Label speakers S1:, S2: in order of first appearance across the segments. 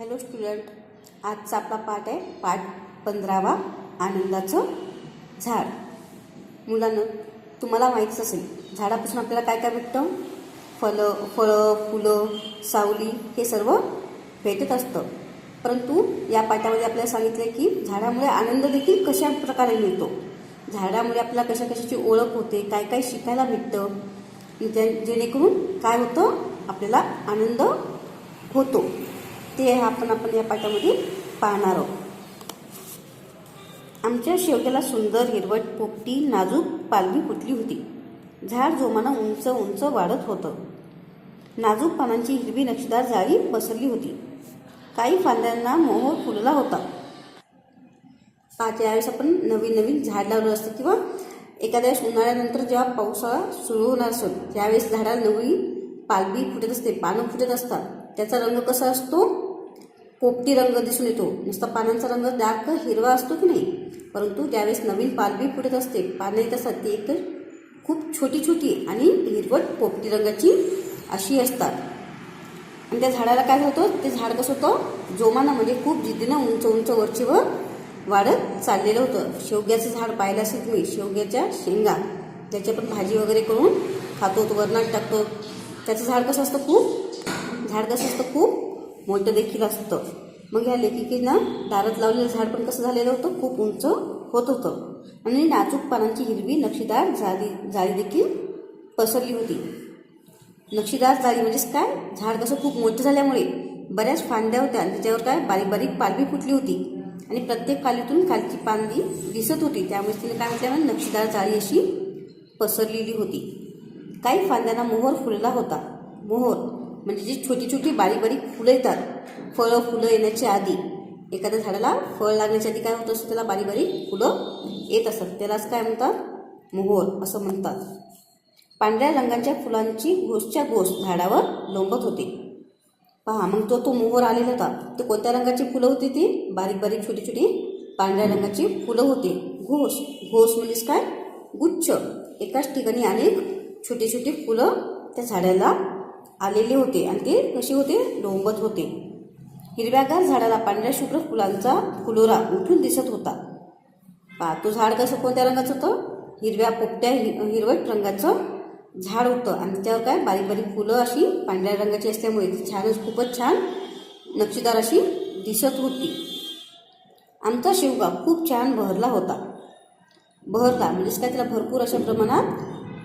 S1: Hello student आजचा आपला पाठ आहे पाठ पंधरावा आनंदाचं झाड. मुलांना तुम्हाला माहीतच असेल झाडापासून आपल्याला काय काय भेटतं? फलं फळं फुलं सावली हे सर्व भेटत असतं. परंतु या पाठामध्ये आपल्याला सांगितलं आहे की झाडामुळे आनंद देखील कशा प्रकारे मिळतो? झाडामुळे आपल्याला कशा कशाची ओळख होते? काय काय शिकायला भेटतं? जेणेकरून काय होतं? आपल्याला आनंद होतो. ते आपण आपण या पाठामध्ये पाहणार आहोत. आमच्या शेवट्याला सुंदर हिरवट पोपटी नाजूक पालवी फुटली होती. झाड जोमानं उंच उंच वाढत होतं. नाजूक पानांची हिरवी नक्षीदार जाळी पसरली होती. काही फांद्यांना मोहर फुलला होता. पाच यावेळेस आपण नवीन नवीन झाड लावलं असतं किंवा एखाद्या वेळेस उन्हाळ्यानंतर जेव्हा पावसाळा सुरू होणार असतो त्यावेळेस झाडाला नवी पालवी फुटत असते पानं फुटत असतात. त्याचा रंग कसा असतो? पोपटी रंग दिसून येतो. नुसता पानांचा रंग डार्क हिरवा असतो की नाही? परंतु ज्यावेळेस नवीन पालवी फुटत असते पाने येत असतात ती एक खूप छोटी छोटी आणि हिरवट पोपटी रंगाची अशी असतात. आणि त्या झाडाला काय होतं? ते झाड कसं होतं? जोमानं म्हणजे खूप जिद्दीनं उंच उंच वरचीवर वाढत चाललेलं होतं. शेवग्याचं झाड पाहिलं असेल तुम्ही शेवग्याच्या शेंगा. त्याची आपण भाजी वगैरे करून खातो तो वरणात टाकतो. त्याचं झाड कसं असतं? खूप झाड कसं असतं? खूप मोठं देखील असतं. मग या लेखिकेनं दारात लावलेलं झाड पण कसं झालेलं होतं? खूप उंच होत होतं. आणि नाजूक पानांची हिरवी नक्षीदार जाळी जाळी देखील पसरली होती. नक्षीदार जाळी म्हणजेच काय? झाड कसं खूप मोठं झाल्यामुळे बऱ्याच फांद्या होत्या. त्याच्यावर काय? बारीक बारीक पालवी फुटली होती. आणि प्रत्येक पालीतून खालची पांदी दिसत होती. त्यामुळे तिने काय म्हटलं? नक्षीदार जाळी अशी पसरलेली होती. काही फांद्यांना मोहर फुलला होता. मोहर. म्हणजे जी छोटी छोटी बारीक बारीक फुलं येतात फळं फुलं येण्याच्या आधी एखाद्या झाडाला फळ लागण्याच्या आधी काय होत असतं त्याला बारीक बारीक फुलं येत असतात. त्यालाच काय म्हणतात? मोहोर असं म्हणतात. पांढऱ्या रंगाच्या फुलांची घोसच्या घोस झाडावर लोंबत होते. पहा मग तो तो मोहर आलेला होता. ते कोणत्या रंगाची फुलं होती ती? बारीक बारीक छोटी छोटी पांढऱ्या रंगाची फुलं होती. घोस घोस म्हणजेच काय? गुच्छ. एकाच ठिकाणी अनेक छोटी छोटी फुलं त्या झाडाला आलेले होते आणि ते कसे होते? डोंबत होते. हिरव्यागार झाडाला पांढऱ्या शुभ्र फुलांचा फुलोरा उठून दिसत होता. पाहतो तो झाड कसं कोणत्या रंगाचं होतं? हिरव्या पोपट्या हिरवट रंगाचं झाड होतं. आणि त्याच्यावर काय? बारीक बारीक फुलं अशी पांढऱ्या रंगाची असल्यामुळे ती छानच खूपच छान नक्षीदार अशी दिसत होती. आमचा शेवगा खूप छान बहरला होता. बहरला म्हणजेच काय? त्याला भरपूर अशा प्रमाणात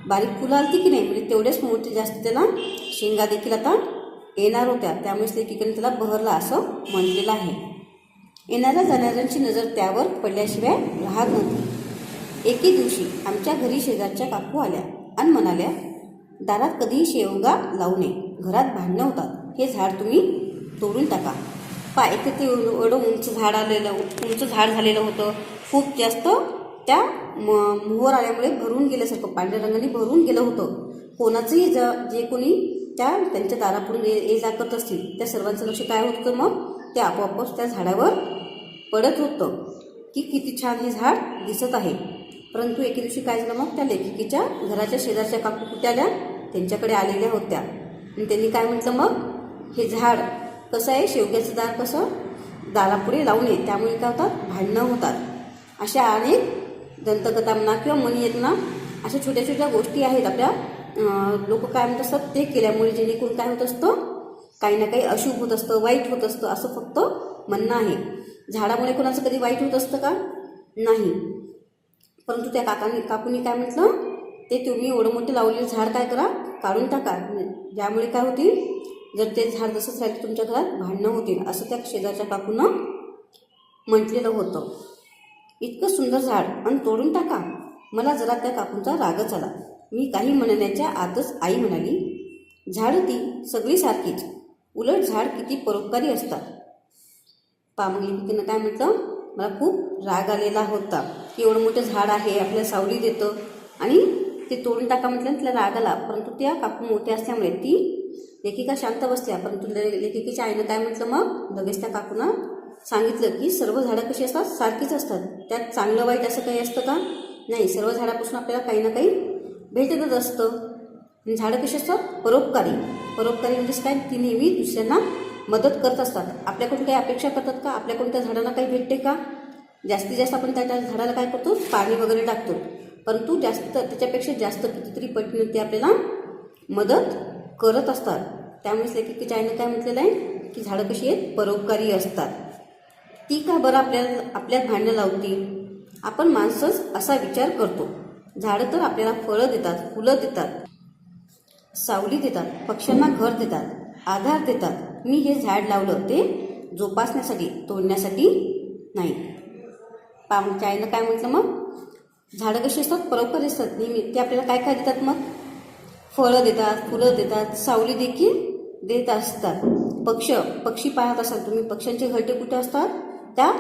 S1: बारीक फुलं आलती की नाही? म्हणजे तेवढेच मोठे जास्त त्याला शेंगा देखील आता येणार होत्या. त्यामुळेच एकीकडे त्याला बहरला असं म्हणलेलं आहे. येणाऱ्या जाणाऱ्यांची नजर त्यावर पडल्याशिवाय राहत नव्हती. एके दिवशी आमच्या घरी शेजारच्या काकू आल्या आणि म्हणाल्या दारात कधीही शेवगा लावू नये. घरात भांडणं होतात. हे झाड तुम्ही तोडून टाका. पा एक ते एवढं उंच झाड आलेलं उंच झाड झालेलं होतं. खूप जास्त त्या म मोहर आल्यामुळे भरून गेल्यासारखं पांढऱ्या रंगाने भरून गेलं होतं. कोणाचंही ज जे कोणी त्या त्यांच्या दारापुढून ये ये जा करत असतील त्या सर्वांचं लक्ष काय होतं मग? ते आपोआपच त्या झाडावर पडत होतं. की किती छान हे झाड दिसत आहे. परंतु एके दिवशी काय झालं मग? त्या लेखिकेच्या घराच्या शेजारच्या काकू त्यांच्याकडे आलेल्या होत्या. आणि त्यांनी काय म्हटलं मग? हे झाड कसं आहे? शेवग्याचं दार कसं? दारापुढे लावू नये त्यामुळे काय होतात? भांडणं होतात. अशा अनेक दंतकथा म्हणा किंवा मनी आहेत ना अशा छोट्या छोट्या गोष्टी आहेत आपल्या. लोक काय म्हणत असतात ते केल्यामुळे जेणेकरून काय होत असतं काही ना काही अशुभ होत असतं वाईट होत असतं असं फक्त म्हणणं आहे. झाडामुळे कोणाचं कधी वाईट होत असतं का? नाही. परंतु त्या काकांनी काकूनी काय म्हटलं ते तुम्ही एवढं मोठं लावलेलं झाड काय करा काढून टाका. ज्यामुळे काय होतील जर ते झाड जसंच राहिलं तुमच्या घरात भांडणं होतील असं त्या शेजारच्या काकूनं म्हटलेलं होतं. इतकं सुंदर झाड आणि तोडून टाका. मला जरा त्या काकूंचा रागच आला मी काही म्हणण्याच्या आतच आई म्हणाली झाड ती सगळी सारखीच. उलट झाड किती परोपकारी असतात. पामगली तिनं काय म्हटलं? मला खूप राग आलेला होता की एवढं मोठं झाड आहे आपल्या सावली देतं. आणि ते तोडून टाका म्हटलं तिला राग आला. परंतु त्या काकू मोठ्या असल्यामुळे ती लेखिका शांत बसल्या. परंतु ले- लेखिकेच्या आईनं काय म्हटलं मग? लगेच त्या काकूनं सांगितलं की सर्व झाडं कशी असतात? सारखीच असतात. त्यात चांगलं वाईट असं काही असतं का? नाही सर्व झाडापासून आपल्याला काही ना काही भेटतच असतं. झाडं कशी असतात? परोपकारी. परोपकारी म्हणजेच काय? ती नेहमी दुसऱ्यांना मदत करत असतात. आपल्याकडून काही अपेक्षा करतात का? आपल्याकडून त्या झाडांना काही भेटते का? जास्तीत जास्त आपण त्या त्या झाडाला काय करतो? पाणी वगैरे टाकतो. परंतु जास्त त्याच्यापेक्षा जास्त कितीतरी पटीने ते आपल्याला मदत करत असतात. त्यामुळेच लेखिकेच्या आईनं काय म्हटलेलं आहे? की झाडं कशी आहेत? परोपकारी असतात. ती का बरं आपल्याला आपल्यात भांडणं लावतील? आपण माणसंच असा विचार करतो. झाडं तर आपल्याला फळं देतात फुलं देतात सावली देतात पक्ष्यांना घर देतात आधार देतात. मी हे झाड लावलं ते जोपासण्यासाठी तोडण्यासाठी नाही. पामच्या आईनं काय म्हटलं मग? झाडं कशी असतात? परोपकारी असतात. नेहमी ते आपल्याला काय काय देतात मग? फळं देतात फुलं देतात सावली देखील देत असतात. पक्ष पक्षी पाहत असाल तुम्ही पक्ष्यांचे घरटे कुठे असतात? त्या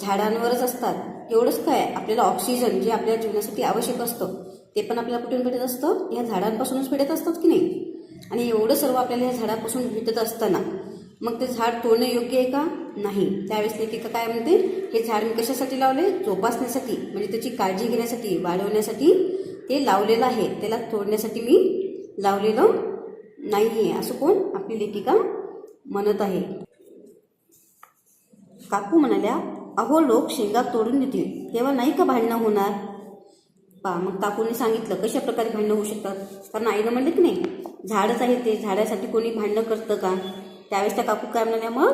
S1: झाडांवरच असतात. एवढंच काय? आपल्याला ऑक्सिजन जे आपल्या जीवनासाठी आवश्यक असतं ते पण आपल्याला कुठून भेटत असतं? या झाडांपासूनच भेटत असतात की नाही? आणि एवढं सर्व आपल्याला या झाडापासून भेटत असताना मग ते झाड तोडणं योग्य आहे का? नाही. त्यावेळेस लेखिका काय म्हणते? हे झाड मी कशासाठी लावले जोपासण्यासाठी म्हणजे त्याची काळजी घेण्यासाठी वाढवण्यासाठी ते लावलेलं आहे. त्याला तोडण्यासाठी मी लावलेलं नाही आहे असं कोण? आपली लेखिका म्हणत आहे. काकू म्हणाल्या अहो लोक शेंगा तोडून देतील. तेव्हा नाही का भांडणं होणार? पा मग काकूने सांगितलं कशा प्रकारे भांडणं होऊ शकतात? कारण आईनं म्हणलं की नाही झाडच आहे ते झाडासाठी कोणी भांडणं करतं का? त्यावेळेस त्या काकू काय म्हणाल्या मग?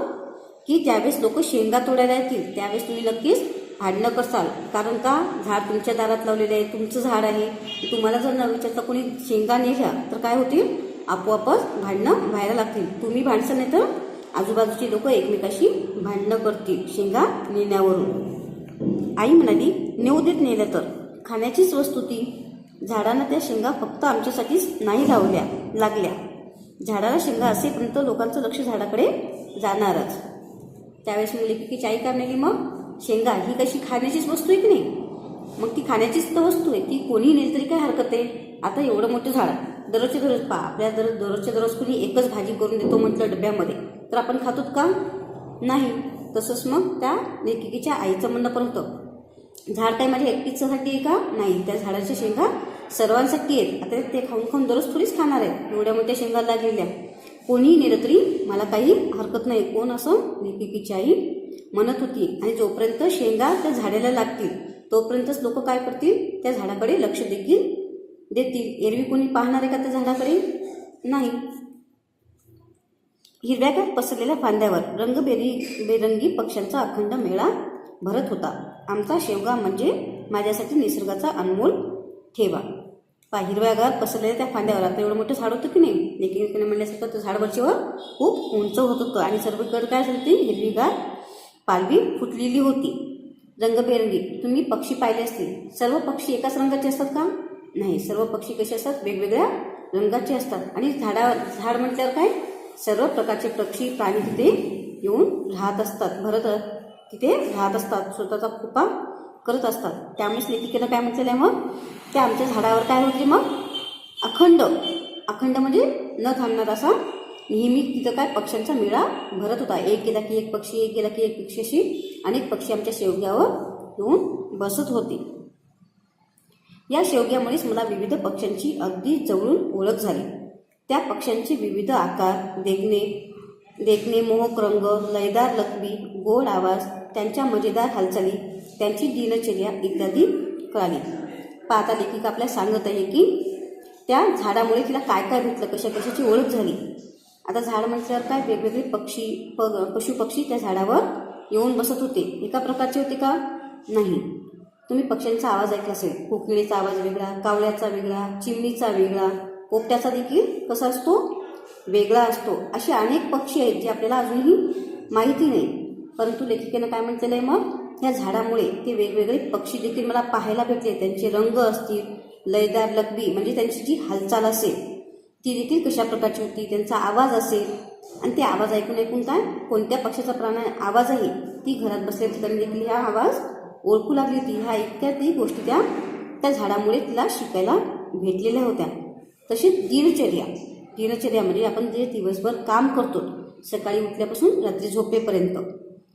S1: की ज्यावेळेस लोक शेंगा तोडायला येतील त्यावेळेस तुम्ही नक्कीच भांडणं करसाल. कारण का? झाड तुमच्या दारात लावलेलं आहे तुमचं झाड आहे. तुम्हाला जर न विचारता कोणी शेंगा नेल्या तर काय होतील? आपोआपच भांडणं व्हायला लागतील. तुम्ही भांडसं नाही तर आजूबाजूची लोक एकमेकाशी भांडणं करतील शेंगा नेण्यावरून. आई म्हणाली नेऊ देत नेलं तर. खाण्याचीच वस्तू ती. झाडांना त्या शेंगा फक्त आमच्यासाठीच नाही लावल्या लागल्या. झाडाला शेंगा असेपर्यंत लोकांचं लक्ष झाडाकडे जाणारच. त्यावेळेस मी लेखिकेची आई काय म्हणाली मग? शेंगा ही कशी खाण्याचीच वस्तू आहे की नाही? मग ती खाण्याचीच तर वस्तू आहे. ती कोणी नेली तरी काय हरकत आहे? आता एवढं मोठं झाड दररोजचे दररोज पहा. आपल्या दर दररोजच्या दररोज कुणी एकच भाजी करून देतो म्हटलं डब्यामध्ये तर आपण खातोत का? नाही. तसंच मग त्या लेखिकेच्या आईचं म्हणणं पण होतं झाड काय माझ्या एकटीचसाठी आहे का? नाही. त्या झाडाच्या शेंगा सर्वांसाठी आहेत. आता ते खाऊन खाऊन दररोज थोडीच खाणार आहेत. एवढ्या मोठ्या शेंगा लागलेल्या. कोणीही नेलं तरी मला काही हरकत नाही. कोण असं? लेखिकेची आई म्हणत होती. आणि जोपर्यंत शेंगा त्या झाडाला लागतील तोपर्यंतच लोक काय करतील? त्या झाडाकडे लक्ष देखील देतील. एरवी कोणी पाहणार आहे का त्या झाडाकडे? नाही. हिरव्यागार पसरलेल्या फांद्यावर रंगबेरी बेरंगी पक्ष्यांचा अखंड मेळा भरत होता. आमचा शेवगा म्हणजे माझ्यासाठी निसर्गाचा अनमोल ठेवा. पा हिरव्यागार पसरलेल्या त्या फांद्यावर आता एवढं मोठं झाड होतं की नाही? लेकिन म्हणल्यासारखं तर झाड वरचीवर खूप उंच होत होतं आणि सर्वकडे काय झालं ती हिरवीगार पालवी फुटलेली होती. रंगबेरंगी. तुम्ही पक्षी पाहिले असतील. सर्व पक्षी एकाच रंगाचे असतात का? नाही सर्व पक्षी कसे असतात? वेगवेगळ्या रंगाचे असतात. आणि झाडा झाड म्हटल्यावर काय? सर्व प्रकारचे पक्षी प्राणी तिथे येऊन राहत असतात. भरत तिथे राहत असतात. स्वतःचा खुपा करत असतात. त्यामुळेच लेखिकेनं काय म्हटलेलं आहे मग? त्या आमच्या झाडावर काय होते मग? अखंड अखंड म्हणजे न थांबणार असा नेहमी तिथं काय? पक्ष्यांचा मेळा भरत होता. एक गेला की एक पक्षी एक गेला की एक पक्षी अशी अनेक पक्षी आमच्या शेवग्यावर येऊन बसत होते. या शेवग्यामुळेच मला विविध पक्ष्यांची अगदी जवळून ओळख झाली. त्या पक्ष्यांचे विविध आकार देखणे देखणे मोहक रंग लयदार लकबी गोड आवाज त्यांच्या मजेदार हालचाली त्यांची दिनचर्या इत्यादी कळाली. पाहता लेखिका आपल्याला सांगत आहे की त्या झाडामुळे तिला काय काय भेटलं कशा कशाची ओळख झाली? आता झाड म्हटल्यावर काय? वेगवेगळे पक्षी प पशुपक्षी त्या झाडावर येऊन बसत होते. एका प्रकारचे होते का? नाही. तुम्ही पक्ष्यांचा आवाज ऐकला असेल. कोकिळीचा आवाज वेगळा कावळ्याचा वेगळा चिमणीचा वेगळा पोपट्याचा देखील कसा असतो? वेगळा असतो. असे अनेक पक्षी आहेत जे आपल्याला अजूनही माहिती नाही. परंतु लेखिकेनं काय म्हटलेलं आहे मग? या झाडामुळे ते वेगवेगळे पक्षी देखील मला पाहायला भेटले. त्यांचे रंग असतील लयदार लकबी म्हणजे त्यांची जी हालचाल असेल ती देखील कशा प्रकारची होती त्यांचा आवाज असेल. आणि ते आवाज ऐकून ऐकून काय? कोणत्या पक्षाचा प्राण आवाज आहे ती घरात बसल्या ठिकाणी देखील हा आवाज ओळखू लागली होती ह्या इत्यादी गोष्टी त्या त्या झाडामुळे तिला शिकायला भेटलेल्या होत्या. तसेच दिनचर्या. दिनचर्या म्हणजे आपण जे दिवसभर काम करतो सकाळी उठल्यापासून रात्री झोपेपर्यंत.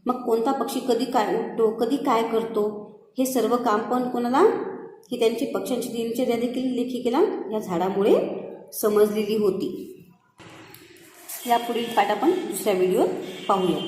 S1: मग कोणता पक्षी कधी काय उठतो कधी काय करतो हे सर्व काम पण कोणाला ही त्यांची पक्ष्यांची दिनचर्या देखील लेखिकेला या झाडामुळे समजलेली होती. यापुढील पाठ आपण दुसऱ्या व्हिडिओत पाहूया.